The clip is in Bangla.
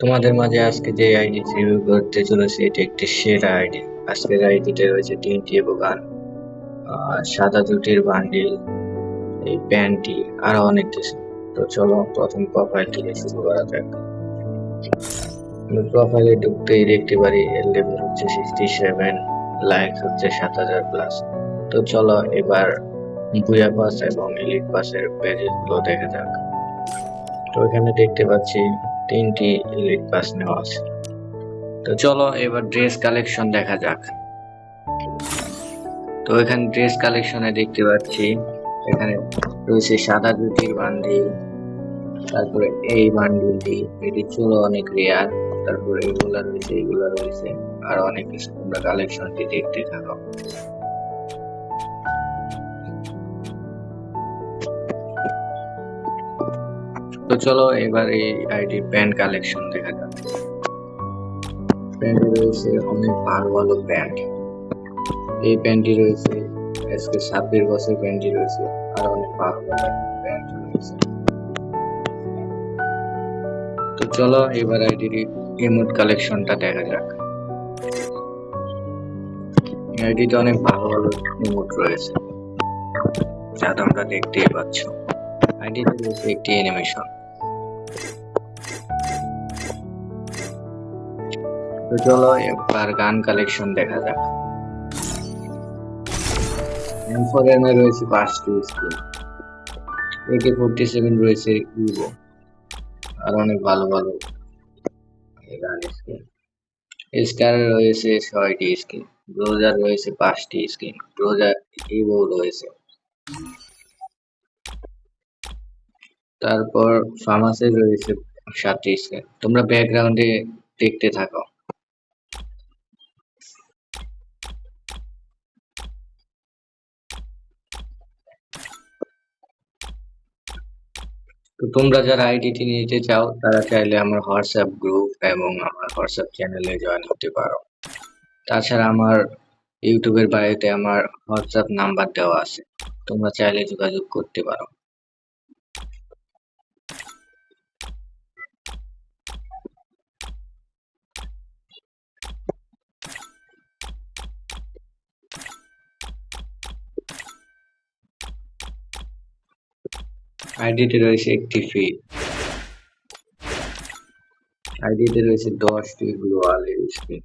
তোমাদের মাঝে আজকে যে আইডি রিভিউ করতে চলেছে, এটি একটি সেরা আইডি। আজকের আইডিতে রয়েছে তিনটি এবং গান সাদা দুটির বান্ডিল এই প্যান্টটি, আরও অনেক কিছু। তো চলো, প্রথম প্রোফাইল থেকে শুরু করা যাক। প্রোফাইলে ঢুকতেই দেখতে পারি, এর লেভেল হচ্ছে সিক্সটি সেভেন লাইক হচ্ছে সাত হাজার প্লাস তো চলো, এবার বুয়া পাস এবং এলিট পাসের পেজগুলো দেখা যাক। তো এখানে দেখতে পাচ্ছি তিনটি এলিট পাস নেওয়া আছে। তো চলো এবার ড্রেস কালেকশন দেখা যাক। তো এখানে ড্রেস কালেকশনে দেখতে পাচ্ছি, এখানে রয়েছে সাদা জুতির বান্ডিল তারপরে এই বান্ডিলটি, এটি ছিল অনেক রেয়ার তারপরে এগুলা রয়েছে এগুলা রয়েছে, আর অনেক কিছু তোমরা কালেকশনটি দেখতে থাকো। তো চলো এবার এই আইডি প্যান্ট কালেকশন দেখা যাক। প্যান্টে রয়েছে অনেক ভালো ভালো প্যান্ট এই প্যান্টটি রয়েছে, আজকে ছাব্বিশ বছর প্যান্টটি রয়েছে, আর অনেক ভালো ভালো প্যান্ট রয়েছে। তো চলো এবার আইডির ইমোট কালেকশনটা দেখা যাক। আইডিতে অনেক ভালো ভালো ইমোট রয়েছে, যা তোমরা দেখতেই পাচ্ছ। আইডিতে রয়েছে একটি অ্যানিমেশন তো চলো এবার গান কালেকশন দেখা যাক। এম এম এ রয়েছে পাঁচটি স্কিন একে ফোরটি সেভেন রয়েছে ইভো আর অনেক ভালো ভালো গান স্কিন স্কার রয়েছে ছয়টি স্কিন ব্রোজার রয়েছে পাঁচটি স্কিন ব্রোজার ইভো রয়েছে। তারপর ফার্মাসি রয়েছে সাতটি স্কিন তোমরা ব্যাকগ্রাউন্ডে দেখতে থাকো। তো তোমরা যারা আইডিটি নিতে চাও, তারা চাইলে আমার হোয়াটসঅ্যাপ গ্রুপ এবং আমার হোয়াটসঅ্যাপ চ্যানেলে জয়েন হতে পারো। তাছাড়া আমার ইউটিউবের বাড়িতে আমার হোয়াটসঅ্যাপ নাম্বার দেওয়া আছে। তোমরা চাইলে যোগাযোগ করতে পারো। আইডিতে রয়েছে একটি ফি আইডিতে রয়েছে দশটি গ্লোয়াল স্পিন